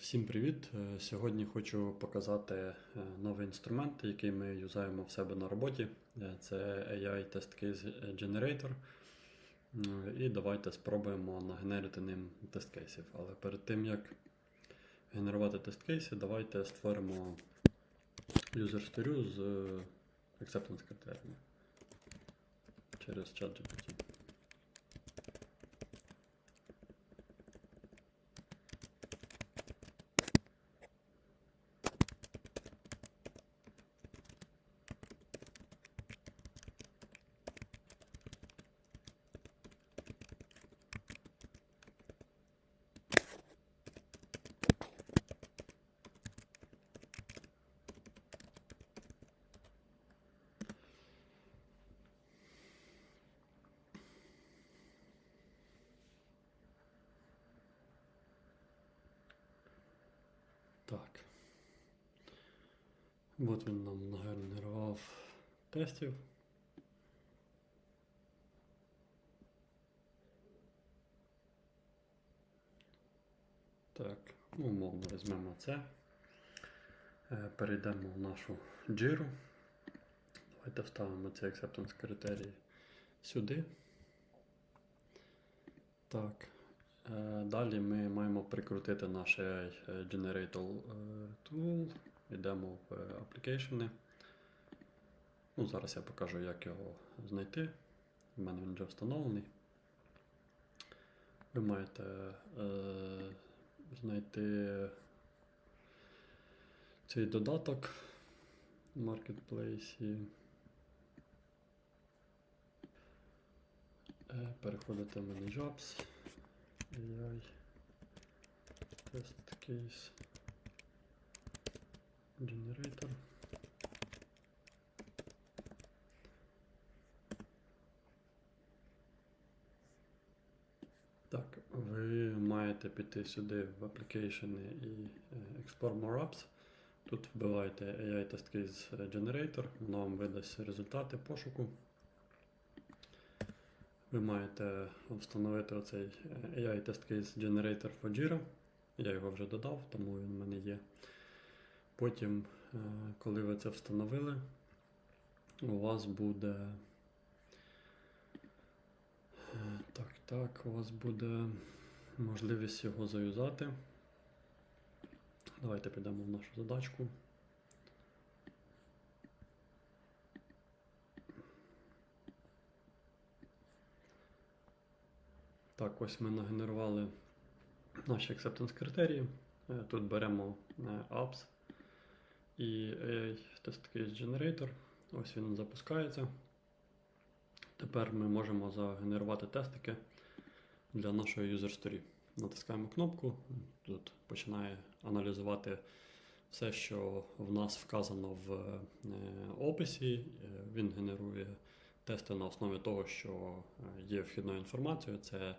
Всім привіт! Е, Сьогодні хочу показати е, новий інструмент, який ми юзаємо в себе на роботі. Е, Це AI Test Case Generator. І давайте спробуємо нагенерити ним тест кейсів. Але перед тим як генерувати тест кейси, давайте створимо story з acceptance критеріями через ChatGPT. Так. От він нам нагенерував тестів. Так, умовно візьмемо це. Е, Перейдемо в нашу джиру. Давайте вставимо ці acceptance критерії сюди. Так. Е, Далі ми маємо прикрутити наш AI Generator е, Tool. Йдемо в Application. Ну, зараз я покажу, як його знайти. У мене він вже встановлений. Ви маєте е, знайти цей додаток в Marketplace. Е, Переходите в Manage Apps. AI Test Case Generator. Так, ви маєте піти сюди в Application і е, Export More Apps. Тут вбиваєте AI Test Case Generator, воно вам видасть результати пошуку. Ви маєте встановити оцей е, AI Test Case Generator for Jira. Я його вже додав, тому він в мене є. Потім, е, коли ви це встановили, у вас буде. е, Так, так, у вас буде можливість його заюзати. Давайте підемо в нашу задачку. Так, ось ми нагенерували наші acceptance критерії. Е, Тут беремо е, apps і AI Test Case Generator. Ось він запускається. Тепер ми можемо загенерувати тестики для нашої user story. Натискаємо кнопку, тут починає аналізувати все, що в нас вказано в е, описі. Він генерує тести на основі того, що е, є вхідною інформацією. Це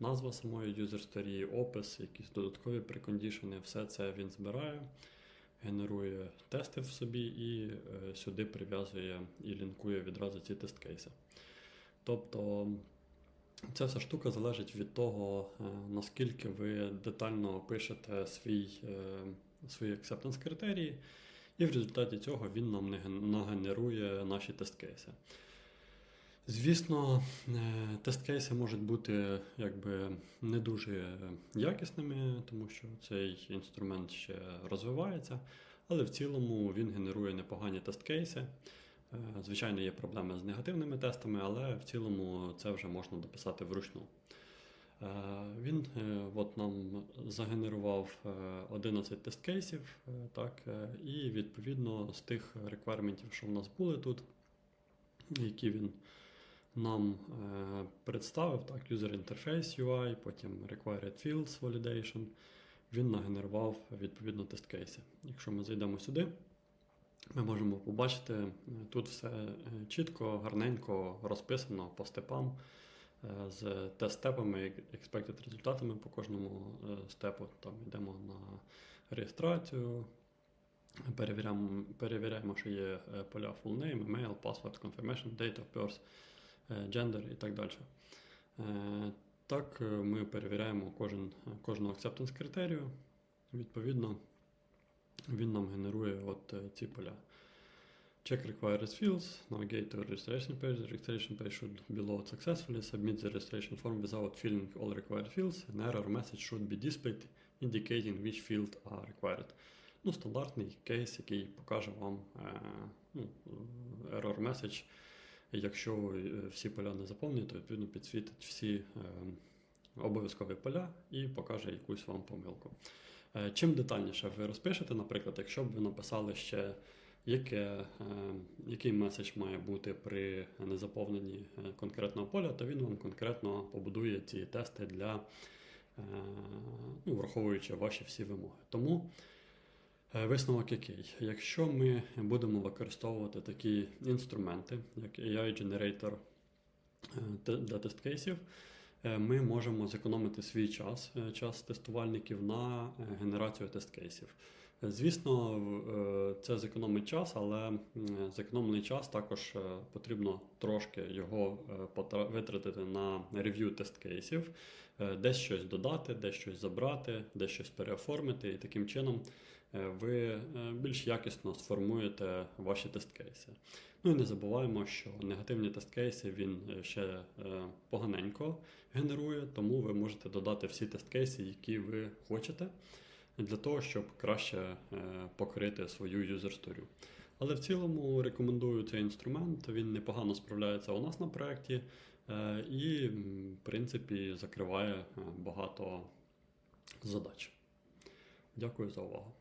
назва самої story, опис, якісь додаткові прекондішени, все це він збирає, генерує тести в собі і е, сюди прив'язує і лінкує відразу ці тест-кейси. Тобто ця вся штука залежить від того, е, наскільки ви детально пишете свій, свої acceptance критерії, і в результаті цього він нам нагенерує наші тест-кейси. Звісно, е, тест-кейси можуть бути якби не дуже якісними, тому що цей інструмент ще розвивається, але в цілому він генерує непогані тест-кейси. Е, Звичайно, є проблеми з негативними тестами, але в цілому це вже можна дописати вручну. Е, Він от нам загенерував е, 11 тест-кейсів, так, і відповідно з тих реквайрментів, що в нас були тут, які він нам е, представив, так, User Interface UI, потім Required Fields Validation, він нагенерував відповідно тест-кейси. Якщо ми зайдемо сюди, ми можемо побачити, е, тут все е, чітко, гарненько розписано по степам з тест-степами, expected результатами по кожному степу. Там йдемо на реєстрацію, перевіряємо, перевіряємо, що є поля full name, email, password, confirmation, date of birth, е, gender і так далі. Е, Так, е, ми перевіряємо кожен, кожну acceptance критерію. Відповідно, він нам генерує от е, ці поля. Check requires fields, navigate to registration page. The registration page should be loaded successfully. Submit the registration form without filling all required fields. An error message should be displayed indicating which fields are required. Ну, стандартний кейс, який покаже вам е, ну, е, error message. Якщо е, всі поля не заповнені, то відповідно підсвітить всі е, обов'язкові поля і покаже якусь вам помилку. Е, Чим детальніше ви розпишете, наприклад, якщо б ви написали ще, яке, який меседж має бути при незаповненні конкретного поля, то він вам конкретно побудує ці тести для ну, враховуючи ваші всі вимоги. Тому висновок який? Якщо ми будемо використовувати такі інструменти, як AI Generator е, для тест-кейсів, е, ми можемо зекономити свій час, е, час тестувальників на е, генерацію тест-кейсів. Звісно, е, це зекономить час, але зекономлений час також е, потрібно трошки його е, витратити на рев'ю тест-кейсів, е, десь щось додати, десь щось забрати, десь щось переоформити, і таким чином ви більш якісно сформуєте ваші тест-кейси. Ну і не забуваємо, що негативні тест-кейси він е, ще поганенько генерує, тому ви можете додати всі тест-кейси, які ви хочете, для того, щоб краще е, покрити свою юзер-сторю. Але в цілому рекомендую цей інструмент. Він непогано справляється у нас на проєкті е, і, в принципі, закриває е, багато задач. Дякую за увагу.